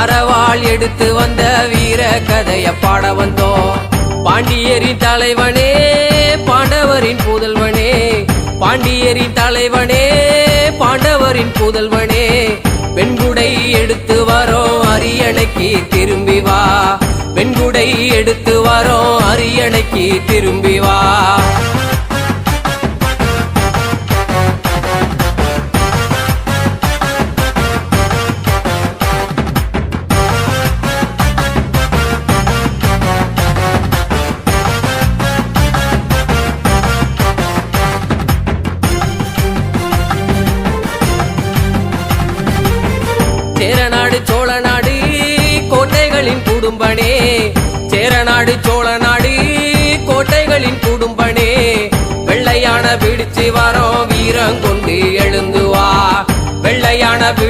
அறவாள் எடுத்து வந்த வீர கதைய பாட வந்தோம். பாண்டியரின் தலைவனே பாண்டவரின் புதல்வனே. பாண்டியரின் தலைவனே பாண்டவரின் புதல்வனே. வெண்குடை எடுத்து வரோம் அரியணைக்கு திரும்பி வா. வெண்குடை எடுத்து வரோம் அரியணைக்கு திரும்பி வா.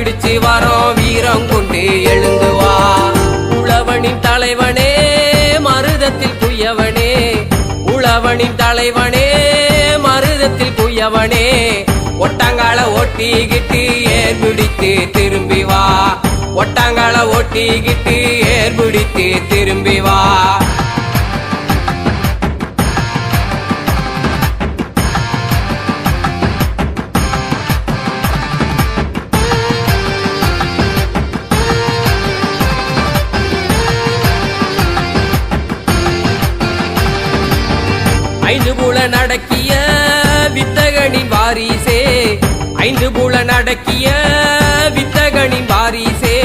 அடிச்சு பிடிச்சு வரோம் வீரம் கொண்டு எழுந்து வா. உழவனின் தலைவனே மருதத்தில் குயவனே உழவனின் தலைவனே மருதத்தில் குயவனே ஒட்டாங்கால ஒட்டிக்கிட்டு ஏர் பிடித்து திரும்பி வா. ஒட்டாங்கால ஒட்டிக்கிட்டு ஏர் பிடித்து திரும்பி வா. ஐந்து புல நடக்கிய வித்தகனின் வாரிசே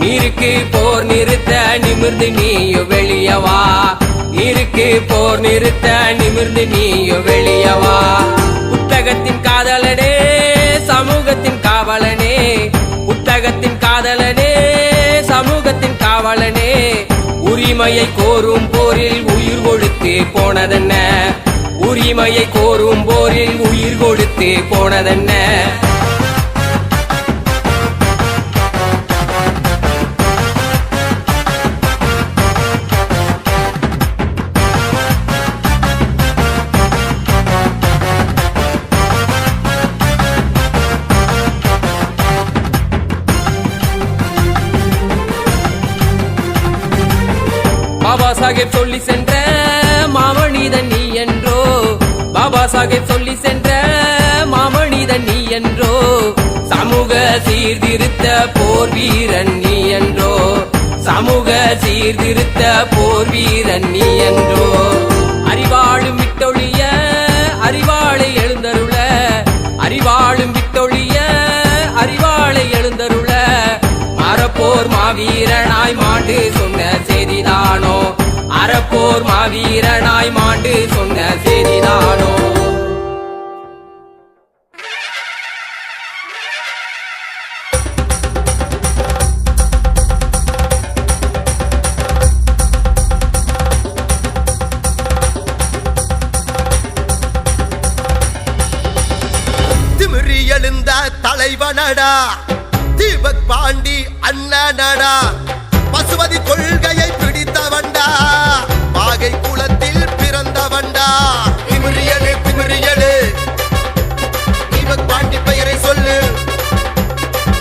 நீருக்கு போர் நிறுத்த நிமிர்ந்து நீயோ வெளியவா? நீருக்கு போர் நிறுத்த நிமிர்ந்து நீயோ வெளியவா? புத்தகத்தின் காதலனே சமூகத்தின் காவலனே புத்தகத்தின் காதலனே சமூகத்தின் காவலனே உரிமையை கோரும் போரில் உயிர் கொடுத்து போனதென்ன? உரிமையை கோரும் போரில் உயிர் கொடுத்து போனதென்ன? பாபா சாஹேப் சொல்லி சென்ற சீர்திருத்த போர் வீரன் நீ என்றோ? சமூக சீர்திருத்த போர் வீரன் நீ என்றோ? அறிவாளும் விட்டொழிய அறிவாளை எழுந்தருள. அறிவாளும் விட்டொழிய அறிவாளை எழுந்தருள. அறப்போர் மாவீரனாய் மாண்டு சொன்ன செய்திதானோ அறப்போர் மாவீரனாய் மாண்டு சொன்ன செய்திதானோ தலைவனடா. தீபக் பாண்டி அண்ணனடா. பசுமதி கொள்கையை பிடித்தவண்டா பாகை குலத்தில் பிறந்தவன்டா. திமிரியலு திமிரியலு. தீபக் பாண்டி பெயரை சொல்லு.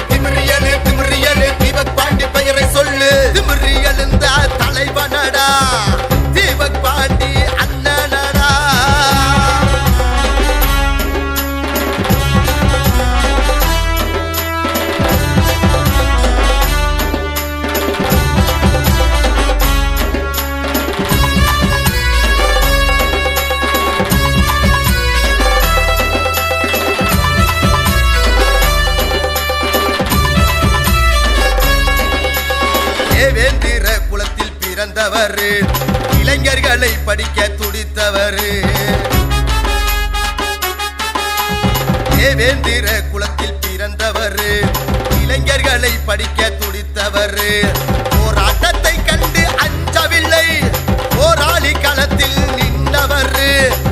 திமிரியலு திமிரியலு. தீபக் பாண்டி பெயரை சொல்லு. திமிரியலுந்த தலைவனடா. தீபக் பாண்டி வந்தவர் இளைஞர்களை படிக்க துடித்தவர். தேவேந்திர குலத்தில் பிறந்தவர். இளைஞர்களை படிக்க துடித்தவர். போராட்டத்தை கண்டு அஞ்சவில்லை. போராளி களத்தில் நின்றவர்.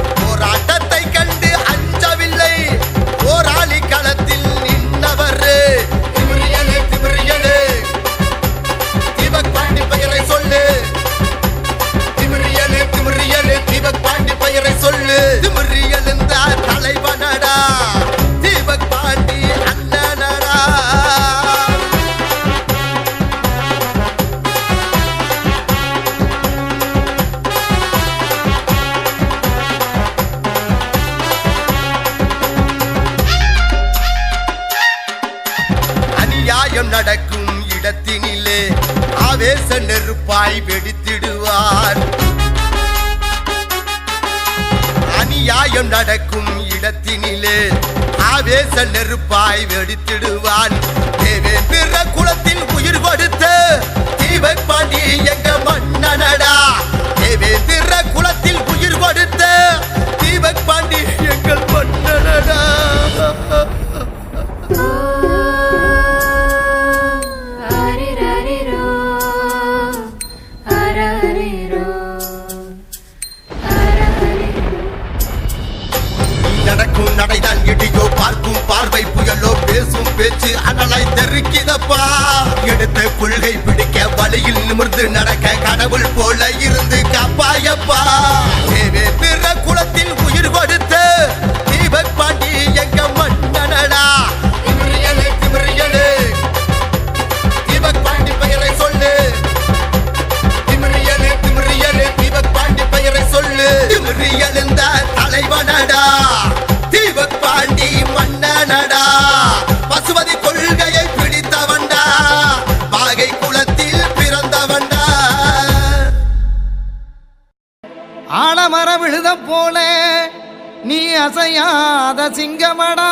சிங்கமடா.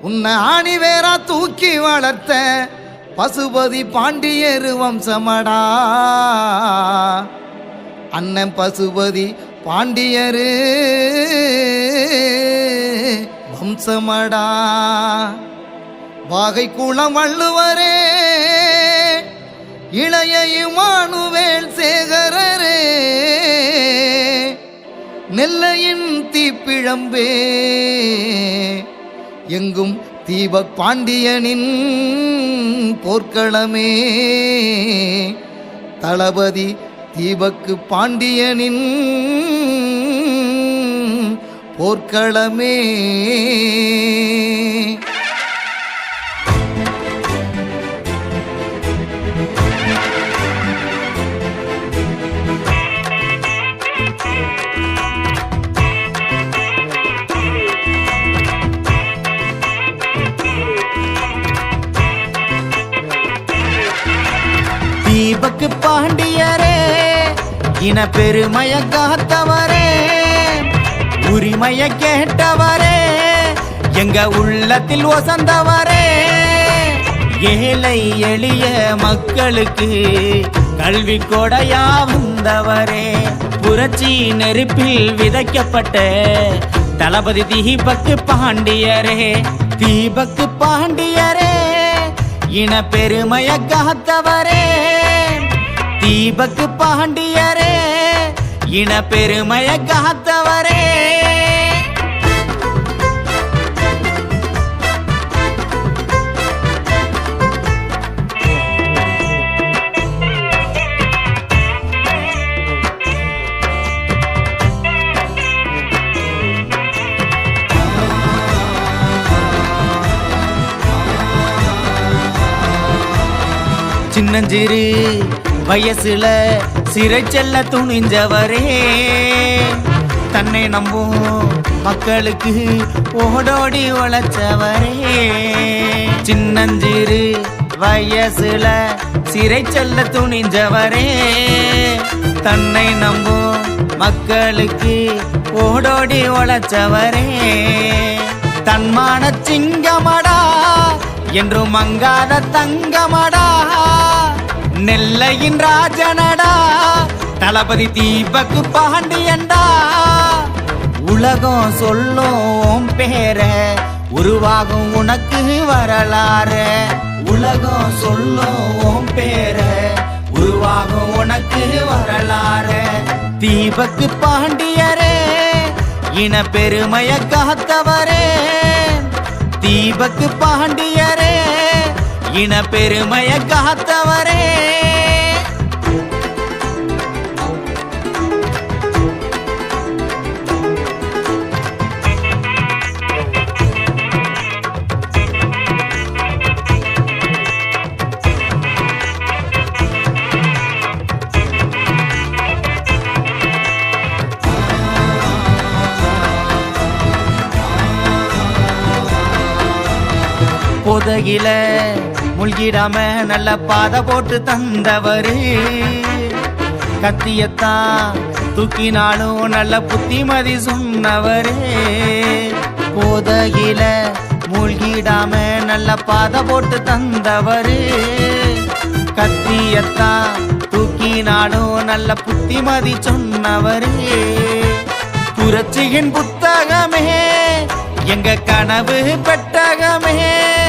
உன்னை ஆணி வேறா தூக்கி வளர்த்த பசுபதி பாண்டியரு வம்சமடா. அண்ணன் பசுபதி பாண்டியரு வம்சமடா. வாகை குளம் வள்ளுவரே இளைய இமானு தீப்பிழம்பே எங்கும் தீபக் பாண்டியனின் போர்க்களமே. தளபதி தீபக்கு பாண்டியனின் போர்க்களமே. இன பெருமைய காத்தவரே உரிமைய கேட்டவரே எங்க உள்ளத்தில் வசந்தவரே ஏழை எளிய மக்களுக்கு கல்வி கொடையா வந்தவரே. புரட்சி நெருப்பில் விதைக்கப்பட்ட தளபதி தீபக்கு பாண்டியரே. தீபக்கு பாண்டியரே இன பெருமைய காத்தவரே. தீபக்கு பாண்டியரே இன பெருமைய காத்தவரே. சின்னஞ்சிறு வயசுல சிறை செல்ல துணிஞ்சவரே. தன்னை நம்பும் மக்களுக்கு ஓடோடி உழைச்சவரே. சின்னஞ்சிறு வயசுல சிறை செல்ல துணிஞ்சவரே. தன்னை நம்பும் மக்களுக்கு ஓடோடி உழைச்சவரே. தன்மான சிங்கமடா என்றும் மங்காத தங்கமடா. நெல்லையின் ராஜனடா. தளபதி தீபக்கு பாண்டியன்டா. உலகம் சொல்லும் பேர உருவாகும் உனக்கு வரலாறு. உலகம் சொல்லும் பேர உருவாகும் உனக்கு வரலாறு. தீபக்கு பாண்டியரே இன பெருமைய காத்தவரே. தீபக்கு பாண்டியரே இன பெருமைய காத்தவரே. பொதகில முழ்கிடாம நல்ல பாதை போட்டு தந்தவரு. கத்தியத்தான் தூக்கினாலும் நல்ல புத்திமதி சொன்னவரே. போதகில மூழ்கிடாம நல்ல பாதை போட்டு தந்தவரு. கத்தியத்தான் தூக்கினாலும் நல்ல புத்திமதி சொன்னவரே. புரட்சியின் புத்தகமே எங்க கனவு பெட்டகமே.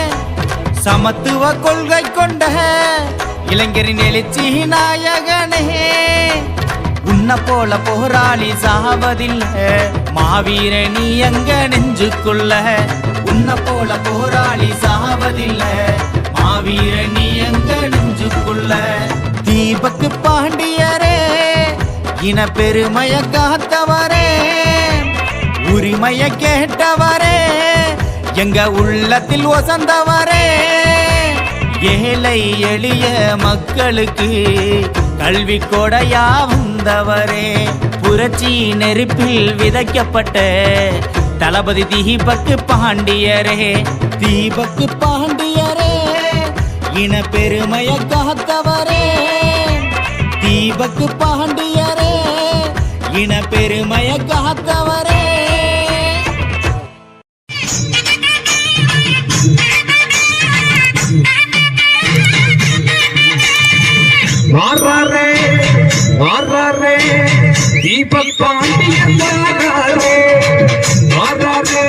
சமத்துவ கொள்கை கொண்ட இளைஞரின் எழுச்சி நாயகனே. உன்ன போல போராளி சாவதில்லை. மாவீர நீ எங்க நெஞ்சுக்குள்ள? உன்ன போல போராளி சாவதில்லை. மாவீர நீ எங்க நெஞ்சுக்குள்ள? தீபக்கு பாண்டியரே இன பெருமைய காத்தவரே. உரிமைய கேட்டவரே. எங்க உள்ளத்தில் வசந்தவரே ஏழை எளிய மக்களுக்கு கல்வி கொடையா வந்தவரே. புரட்சி நெருப்பில் விதைக்கப்பட்ட தளபதி தீபக்கு பாண்டியரே. தீபக்கு பாண்டியரே இன பெருமைய காத்தவரே. தீபக்கு பாண்டியரே இன பெருமைய காத்தவரே. மாறாரே மாறாரே தீபக் பாண்டியன் மாறாரே மாறாரே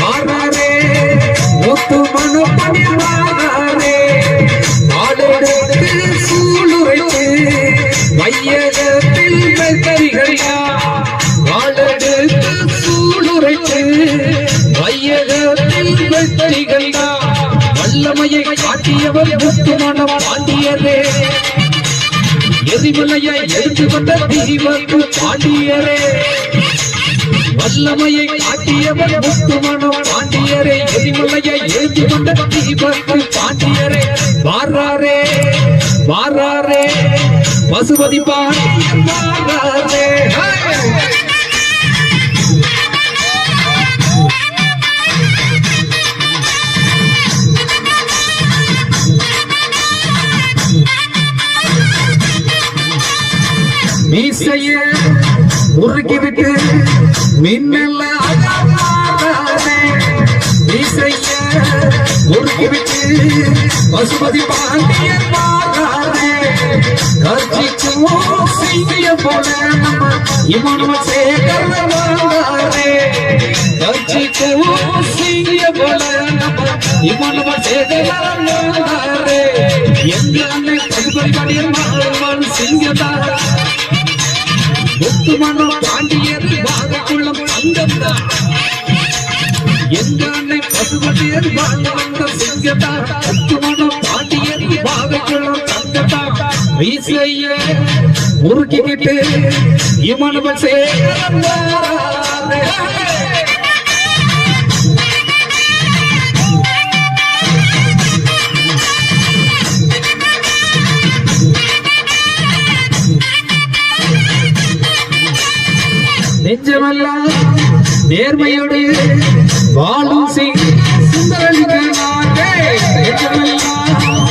மாறாரே முத்து மனுப்பணி மாறாரே நாடெடுத்து சூளுரைத்து மையகத்தில் மெத்தரிகையா நாடெடுத்து சூளுரைத்து மையகத்தில் மெத்தரிகையா வல்லமையை காட்டியவர் முத்துமான பாண்டியரே. எரிமலையை எடுத்து வந்த தீபக்கு பாண்டியரே. வல்லமையை காட்டியவர் முத்துமணம் பாண்டியரே. எரிமலையை எழுந்து கொண்ட தீபக்கு பாண்டியரே. வாராரே வாராரே பசுபதி பாண்டியன் மாறாரே மீசைய முறுக்கி விட்டு மின்னல்ல அகலாதே. மீசைய முறுக்கி பசுபதி பாண்டியன் மாறாதே கர்ஜிக்கும் செய்திய போல நம்ம இவனும் சேகர் வாழ்ந்தாரே கர்ஜிக்கும் சிங்கிய போல நம்ம இவனும் சேகர் வாழ்ந்தாரே எங்க அண்ணன் பசுபதி பாண்டியன் வாழ்வான் சிங்கதாரா முத்துமணம் பாண்டியர் வாகக்குளம் அங்கம்தான் எங்கானை அன்னை பசுபதியர் வாழ்ந்த சிங்கத்தா முத்துமணம் பாண்டியர் வாகக்குளம் அங்கத்தா வீசைய முறுக்கிக்கிட்டு இமனுவன் நெஞ்சமெல்லாம் நேர்மையோடு வாழும் சிங் சுந்தரலிங்கனாரே நெஞ்சமெல்லாம்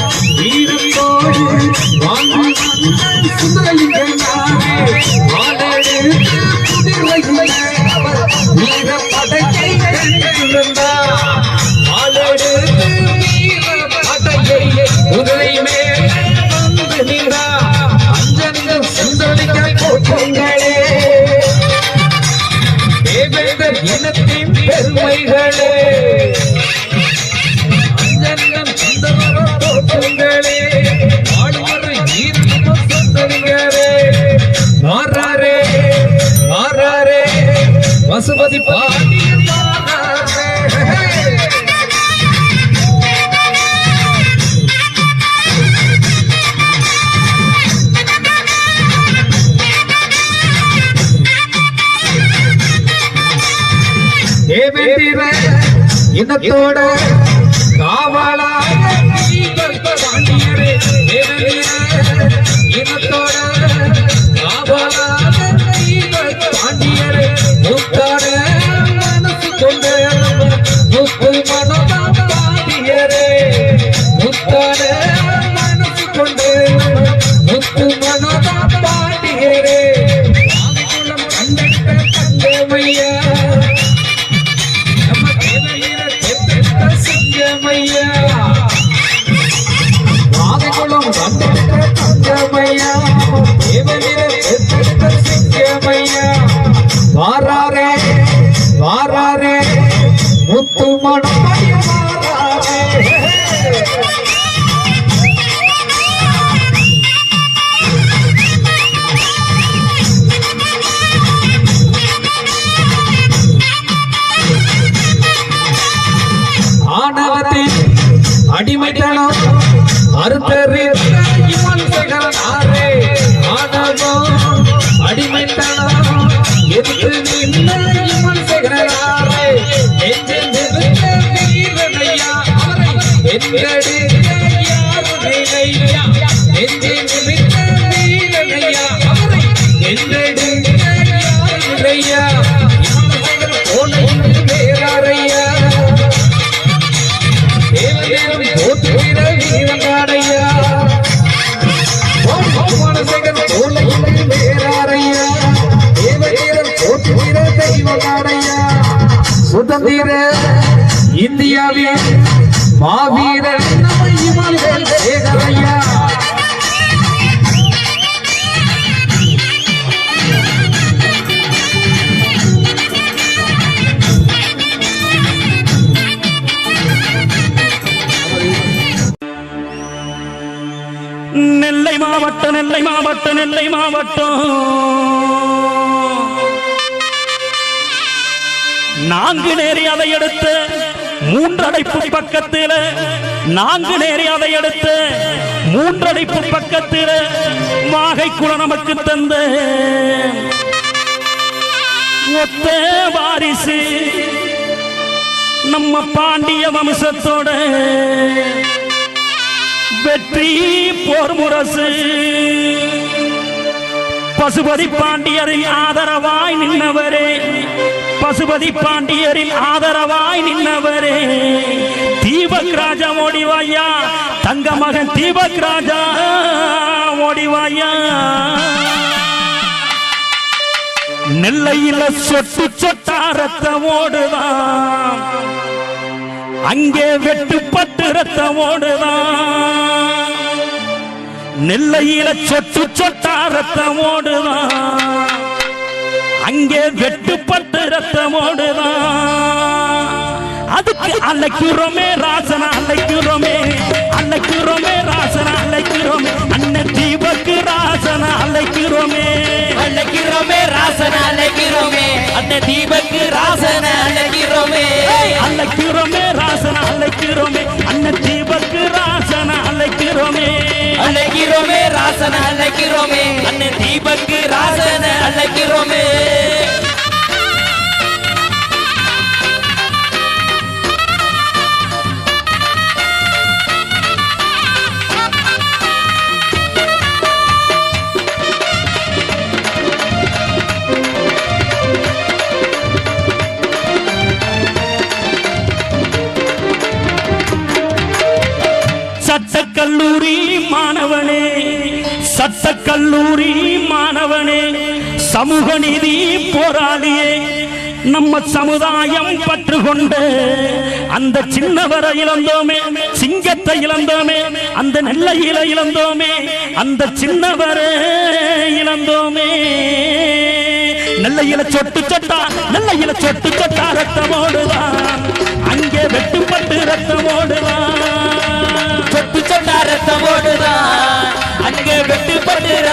பசுபதி பாண்டியன் மாறாரே இனத்தோட சுதந்திர இந்தியாவின் மாவீரர் நெல்லை மாவட்டம் நெல்லை மாவட்டம் நெல்லை மாவட்டம். நான்கு நேரி அதை எடுத்து மூன்றடைப்பு பக்கத்தில். நான்கு நேரி அதை எடுத்து மூன்றடைப்பு பக்கத்தில். மாகை குல நமக்கு தந்த. ஒத்த வாரிசு நம்ம பாண்டிய வம்சத்தோட. வெற்றி போர் முரசு. பசுபதி பாண்டியரின் ஆதரவாய் நின்றவரே பசுபதி பாண்டியரின் ஆதரவாய் நின்றவரே தீபக் ராஜா ஓடிவாயா தங்க மகன் தீபக் ராஜா ஓடிவாயா நெல்லையில சொட்டு சொட்டா ரத்தம் ஓடுதான். அங்கே வெட்டுப்பட்டு ரத்தம் ஓடுதான். நெல்லையில சொட்டு சொட்டா ரத்தம் ஓடுதான். அங்கே வெட்டுப்பட்டு ரத்தம் ஓடுதான் அதுக்கு அழைக்கிறோமே ராசனா அழைக்கிறோமே. அழைக்கிறோமே ராசனா அழைக்கிறோமே. அண்ணன் தீபக்கு ராசனா அழைக்கிறோமே. அழைக்கிறோமே ராசன அழைக்கிறோமே. அந்த தீபக்கு ராசன அழைக்கிறோமே. அழைக்கிறோமே ராசனா அழைக்கிறோமே. அண்ணன் தீபக்கு ராசனா அழைக்கிறோமே. அழைக்கிறோமே ராசன அழைக்கிறோமே. அண்ணன் தீபக்கு ராசன அழைக்கிறோமே. கல்லூரி மாணவனே சமூக நீதி போராளியே நம்ம சமுதாயம் பற்று கொண்டு அந்த சின்னவரை இழந்தோமே சிங்கத்தை இழந்தோமே அந்த நெல்லையில இழந்தோமே அந்த சின்னவரை இழந்தோமே. நெல்லையில சொட்டு சொட்டா நெல்லையில சொட்டு சொட்டா ரத்தம் ஓடுவான். அங்கே வெட்டுப்பட்டு ரத்தம் ஓடுவான்.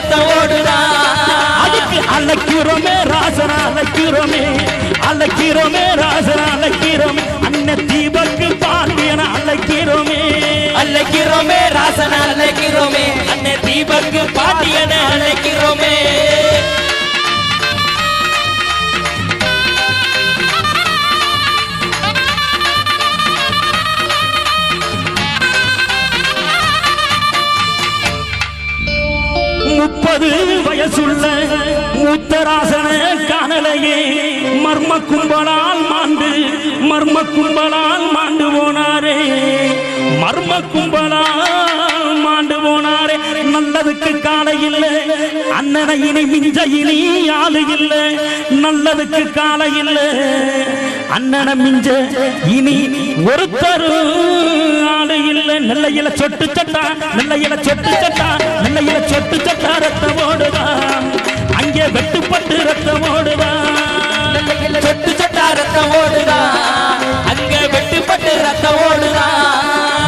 ரத்தம் ஓடுதான் அதுக்கு அழைக்கிறோமே ராசனா அழைக்கிறோமே. அழைக்கிறோமே ராசனா அழைக்கிறோமே. அண்ணன் தீபக்கு பாண்டியன அழைக்கிறோமே. அழைக்கிறோமே ராசன அழைக்கிறோமே. அண்ணன் தீபக்கு பாட்டியன அழைக்கிறோமே. முப்பது வயசுள்ள மூத்தராசன காணலையே மர்ம கும்பலால் மாண்டு மர்ம கும்பலால் மாண்டு போனாரே. மர்ம கும்பலால் நல்லதுக்கு காலை இல்லை. அண்ணனை இனி மிஞ்ச இனி ஆளு இல்லை. நல்லதுக்கு காலை இல்லை. அண்ணனை மிஞ்ச இனி ஒருத்தரு ஆளு இல்லை. நெல்லையில சொட்டு சட்டா நெல்லையில சொட்டு சட்டா நெல்லையில சொட்டு சட்டா ரத்தம் ஓடுதா. அங்கே வெட்டுப்பட்டு ரத்தம் ஓடுதா. சொட்டு சட்டா ரத்தம் ஓடுதான் அங்கே வெட்டுப்பட்டு ரத்தம் ஓடுதான்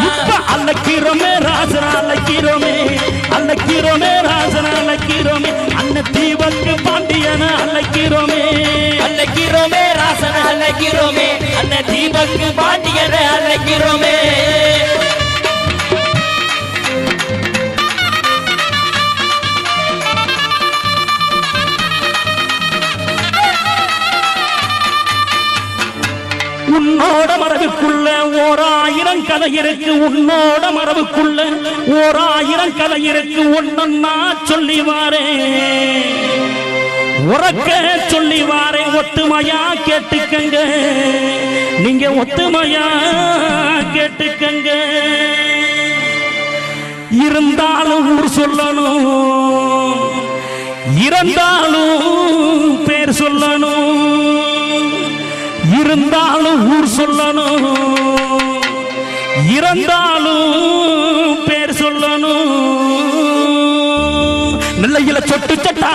இப்ப அழைக்கிறோமே ராசனா அழைக்கிறோமே. அழைக்கிறோமே. அழைக்கிறோமே ராசன அழைக்கிறோமே. அண்ணன் தீபக்கு பாண்டியன அழைக்கிறோமே. உன்னோட மரபுக்குள்ள ஓர் ஆயிரம் கதை இருக்கு. உன்னோட மரபுக்குள்ள ஓர் ஆயிரம் கதை இருக்கு. ஒன்னொன்னா சொல்லி உறக்க சொல்லி வாரே ஒத்துமையா கேட்டுக்கங்க. நீங்க ஒத்துமையா கேட்டுக்கங்க. இருந்தாலும் ஊர் சொல்லணும். இறந்தாலும் பேர் சொல்லணும். இருந்தாலும் ஊர் சொல்லணும். இறந்தாலும் பேர் சொல்லணும். நெல்லையில சொட்டு சட்டா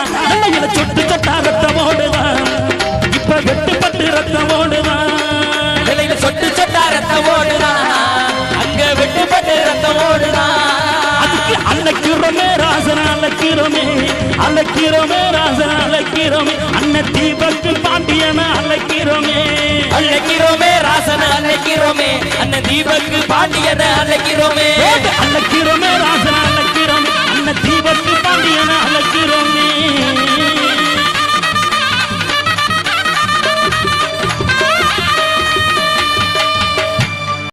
அழைக்கிறோமே அழைக்கிறோமே ராசன அழைக்கிறோமே. அண்ணன் தீபக்கு பாண்டியன அழைக்கிறோமே. அழைக்கிறோமே ராசன அழைக்கிறோமே. அண்ணன் தீபக்கு பாண்டியன அழைக்கிறோமே. அழைக்கிறோமே ராசன அழைக்கிறோமே. அண்ணன் தீபக்கு பாண்டியன அழைக்கிறோமே.